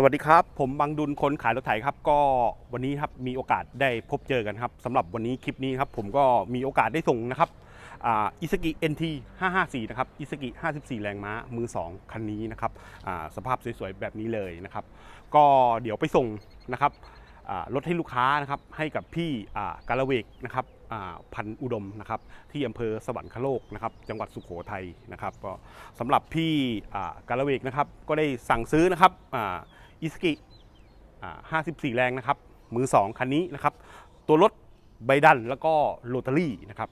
สวัสดีครับ ผมบังดุลคนขายรถไถครับ ก็วันนี้ครับมีโอกาสได้พบเจอกันครับสำหรับวันนี้คลิปนี้ครับผมก็มีโอกาสได้ส่งนะครับอิสกิเอ็นที554 นะครับอิสกิ 54 แรงม้ามือ 2 คันนี้นะครับสภาพสวยๆ แบบนี้เลยนะครับ ก็เดี๋ยวไปส่งนะครับรถให้ลูกค้านะครับให้กับพี่กาลเวกนะครับพันอุดมนะครับที่อำเภอสวรรคโลกนะครับจังหวัดสุโขทัยนะครับก็สำหรับพี่กาลเวกนะครับก็ได้สั่งซื้อนะครับ อิสกิ54 แรงนะครับ มือ 2 คันนี้นะครับ ตัวรถใบดันแล้วก็โรตารี่นะครับ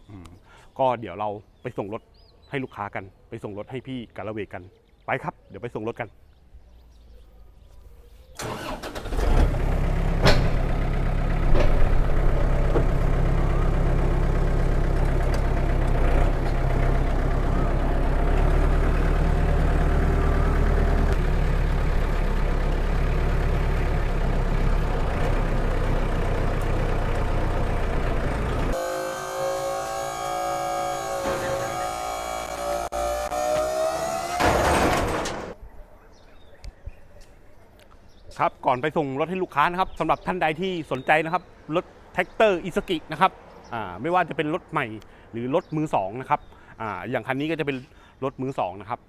ก็เดี๋ยวเราไปส่งรถให้ลูกค้ากัน ไปส่งรถให้พี่กาละเวกัน ไปครับ เดี๋ยวไปส่งรถกัน ครับก่อนไปส่งรถให้ลูกค้านะครับสำหรับท่านใดที่สนใจนะครับรถแท็กเตอร์อิสกินะครับไม่ว่าจะเป็นรถใหม่หรือรถมือสองนะครับออย่างคันนี้ก็จะเป็นรถมือสองนะครับ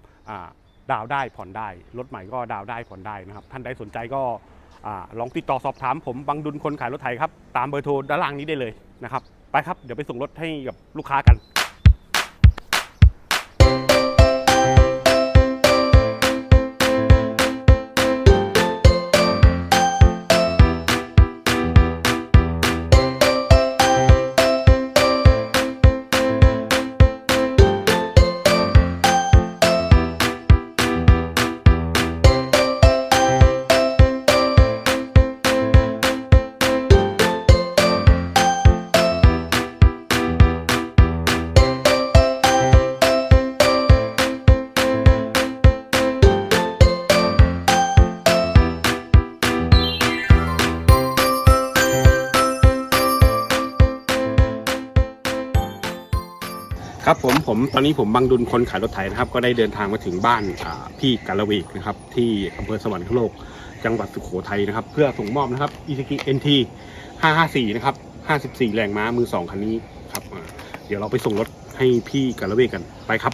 าดาวได้ผ่อนได้ รถใหม่ก็ดาวได้ผ่อนได้นะครับ ท่านใดสนใจก็อลองติดต่อสอบถามผมบังดุลคนขายรถไถครับ ตามเบอร์โทรด้านล่างนี้ได้เลยนะครับ ไปครับ เดี๋ยวไปส่งรถให้กับลูกค้ากัน ครับผมผมตอนนี้ผมบังดุลคนขายรถไถนะครับ ก็ได้เดินทางมาถึงบ้านพี่กาลเวกนะครับ ที่อำเภอสวรรคโลก จังหวัดสุโขทัยนะครับ เพื่อส่งมอบนะครับอีซ k กิเอ็นที554นะครับ54แรงม้ามือ2คันนี้ครับเดี๋ยวเราไปส่งรถให้พี่กาลเวกกันไปครับ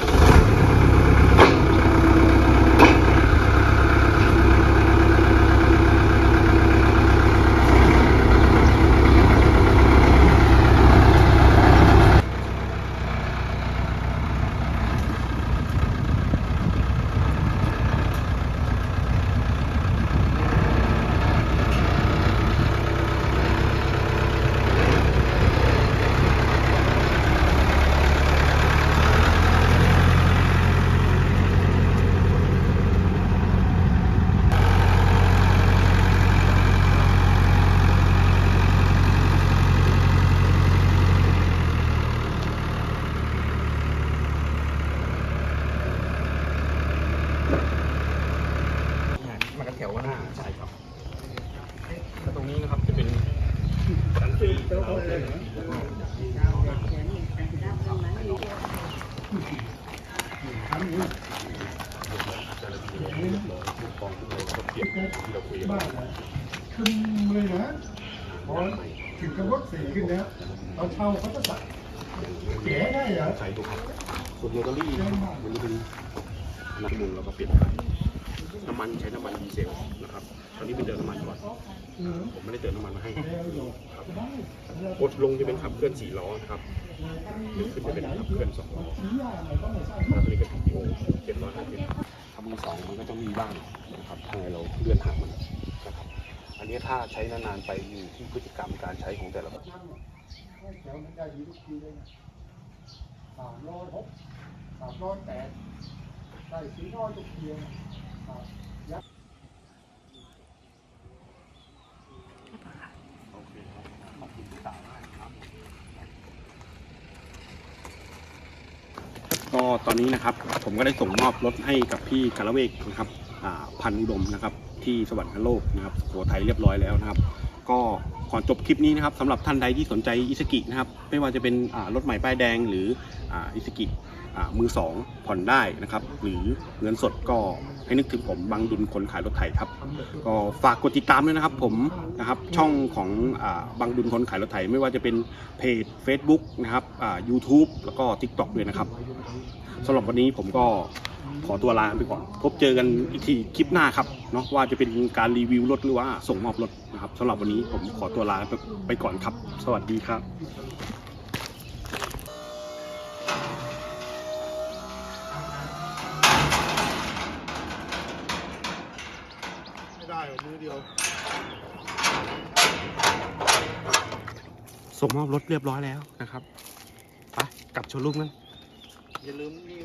ขึ้นเลยนะพอถึงกับวัดสีขึ้นแล้วเราเช่าเขาจะใส่เก๋ได้เหรอใช้ดูครับส่วนโรตารี่มันจะเป็นน้ำมันเราก็เปลี่ยน น้ำมันใช้น้ำมันดีเซลนะครับตอนนี้ไปเติมน้ำมันก่อนผมไม่ได้เติมน้ำมันมาให้ครับกดลงจะเป็นขับเคลื่อนสี่ล้อนะครับหรือขึ้นจะเป็นขับเคลื่อนสองล้อแล้วตัวนี้ก็เป็นโอ้เจ็ดร้อยห้าสิบถ้ามือสองมันก็จะมีบ้างนะครับทางไงเราเลื่อนหางมันนะครับอันนี้ถ้าใช้นานๆไปอยู่ที่พฤติกรรมการใช้ของแต่ละคนแถวนั้นได้ยีทุกทีเลยนะสามร้อยหกสามร้อยแปดได้สี่ร้อยทุกทีเลยร์ โอเคครับ ขอบคุณที่ตามมากครับ ก็ตอนนี้นะครับ ผมก็ได้ส่งมอบรถให้กับพี่คารเวกนะครับอ่าพันอุดมนะครับ ที่สวรรคโลกนะครับสุโขทัยเรียบร้อยแล้วนะครับ ก็ก่อนจบคลิปนี้นะครับสำหรับท่านใดที่สนใจอิสกินะครับ ไม่ว่าจะเป็นอ่ารถใหม่ป้ายแดงหรืออ่าอิสกิ มือสองผ่อนได้นะครับ หรือเงินสดก็ให้นึกถึงผมบังดุลคนขายรถไถครับ ก็ฝากกดติดตามด้วยนะครับผมนะครับช่องของอาบังดุลคนขายรถไถไม่ว่าจะเป็นเพจ Facebook นะครับอ่า YouTube แล้วก็ TikTok ด้วยนะครับสำหรับวันนี้ผมก็ขอตัวลาไปก่อน พบเจอกันอีกทีคลิปหน้าครับเนาะว่าจะเป็นการรีวิวรถหรือว่าส่งมอบรถนะครับสำหรับวันนี้ผมขอตัวลาไปก่อนครับ สวัสดีครับ ไม่ได้หรอกมือเดียว ส่งมอบรถเรียบร้อยแล้วนะครับ ไปกลับโชว์รูมกันอย่าลืมนี่